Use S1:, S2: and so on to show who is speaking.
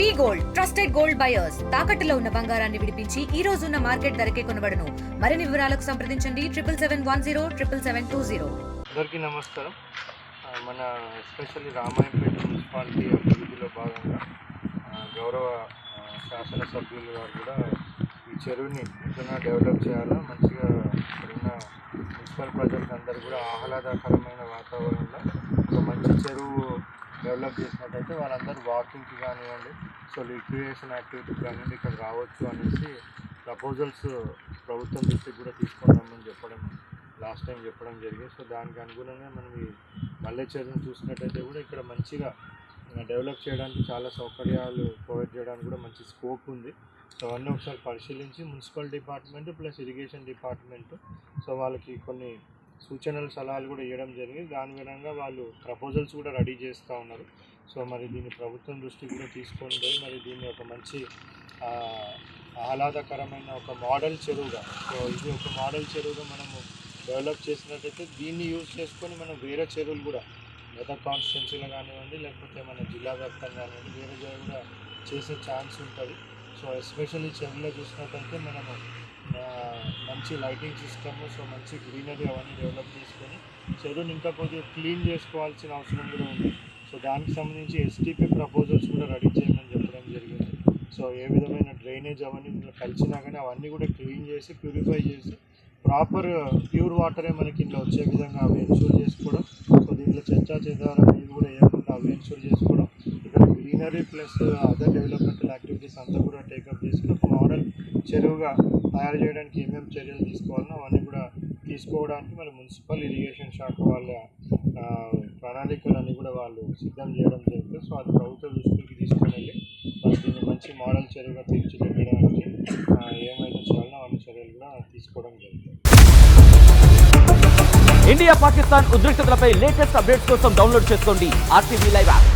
S1: V gold trusted gold buyers. తాకట్టులో ఉన్న బంగారాన్ని విడిపించి ఈ రోజు ఉన్న మార్కెట్ ధరకే కొనబడను. మరిన్ని వివరాలకు సంప్రదించండి. Triple seven one zero triple seven two zero.
S2: అందరికీ నమస్కారం. మన ఎస్పెషల్లీ రామాయంపేట మున్సిపాలిటీ అభివృద్ధిలో భాగంగా గౌరవ శాసనసభ్యులు గారు కూడా ఈ చెరువుని ఇంకా డెవలప్ చేయాలో మంచిగా ఇక్కడున్న మున్సిపల్ ప్రజలకు అందరూ కూడా ఆహ్లాదకరమైన వాతావరణంలో ఒక మంచి చెరువు డెవలప్ చేసినట్టయితే వాళ్ళందరూ వాకింగ్కి కానివ్వండి. సో రిక్రియేషన్ యాక్టివిటీకి కానివ్వండి ఇక్కడ రావచ్చు అనేసి ప్రపోజల్స్ ప్రభుత్వం దృష్టికి కూడా తీసుకుందామని చెప్పడం లాస్ట్ టైం చెప్పడం జరిగింది. సో దానికి అనుగుణంగా మనం ఈ మల్లె చెరువును చూసినట్టయితే కూడా ఇక్కడ మంచిగా డెవలప్ చేయడానికి చాలా సౌకర్యాలు ప్రొవైడ్ చేయడానికి కూడా మంచి స్కోప్ ఉంది. సో అవన్నీ ఒకసారి పరిశీలించి municipal department plus irrigation department. So వాళ్ళకి కొన్ని సూచనలు సలహాలు కూడా ఇవ్వడం జరిగింది. దాని విధంగా వాళ్ళు ప్రపోజల్స్ కూడా రెడీ చేస్తూ ఉన్నారు. సో మరి దీన్ని ప్రభుత్వం దృష్టికి కూడా తీసుకొని పోయి మరి దీన్ని ఒక మంచి ఆహ్లాదకరమైన ఒక మోడల్ చెరువుగా సో ఇది ఒక మోడల్ చెరువుగా మనము డెవలప్ చేసినట్టయితే దీన్ని యూజ్ చేసుకొని మనం వేరే చెరువులు కూడా మెదక్ కాన్స్టిట్యున్సీలో కానివ్వండి లేకపోతే మన జిల్లా వ్యాప్తంగా కానివ్వండి వేరే కూడా చేసే ఛాన్స్ ఉంటుంది. సో ఎస్పెషల్లీ చెరువులో చూసినట్టయితే మనము మంచి లైటింగ్ సిస్టమ్ సో మంచి గ్రీనరీ అవన్నీ డెవలప్ చేసుకొని చెరువుని ఇంకా కొద్దిగా క్లీన్ చేసుకోవాల్సిన అవసరం కూడా ఉంది. సో దానికి సంబంధించి ఎస్టీపీ ప్రపోజల్స్ కూడా రెడీ చేయమని చెప్పడం జరిగింది. సో ఏ విధమైన డ్రైనేజ్ అవన్నీ కలిసినా కానీ అవన్నీ కూడా క్లీన్ చేసి ప్యూరిఫై చేసి ప్రాపర్ ప్యూర్ వాటరే మనకి ఇంట్లో వచ్చే విధంగా అవి ఎన్షూర్ చేసుకోవడం సో దీంట్లో చర్చా చెదారం కూడా ఏమన్నా అవి ఎన్షూర్ చేసుకోవడం ఇక్కడ greenery plus other development activities అంతా కూడా టేకప్ చేసుకుని ఒక మోడల్ చెరువుగా తయారు చేయడానికి ఏమేమి చర్యలు తీసుకోవాలో అవన్నీ కూడా తీసుకోవడానికి మన మున్సిపల్ ఇరిగేషన్ శాఖ వాళ్ళ ఆ, ప్రణాళికలన్నీ కూడా వాళ్ళు సిద్ధం చేయడం జరుగుతుంది సో అది ప్రభుత్వ దృష్టికి తీసుకొని వెళ్ళి మరి దీన్ని మంచి మోడల్ చెరువుగా తీర్చిదిద్దడానికి ఏమైనా ఏమైతే చేయాలో అవన్నీ చర్యలు కూడా తీసుకోవడం జరుగుతుంది
S3: ఇండియా పాకిస్తాన్ ఉద్రిక్తతలపై లేటెస్ట్ అప్డేట్స్ కోసం డౌన్లోడ్ చేసుకోండి ఆర్టీవీ లైవ్ యాప్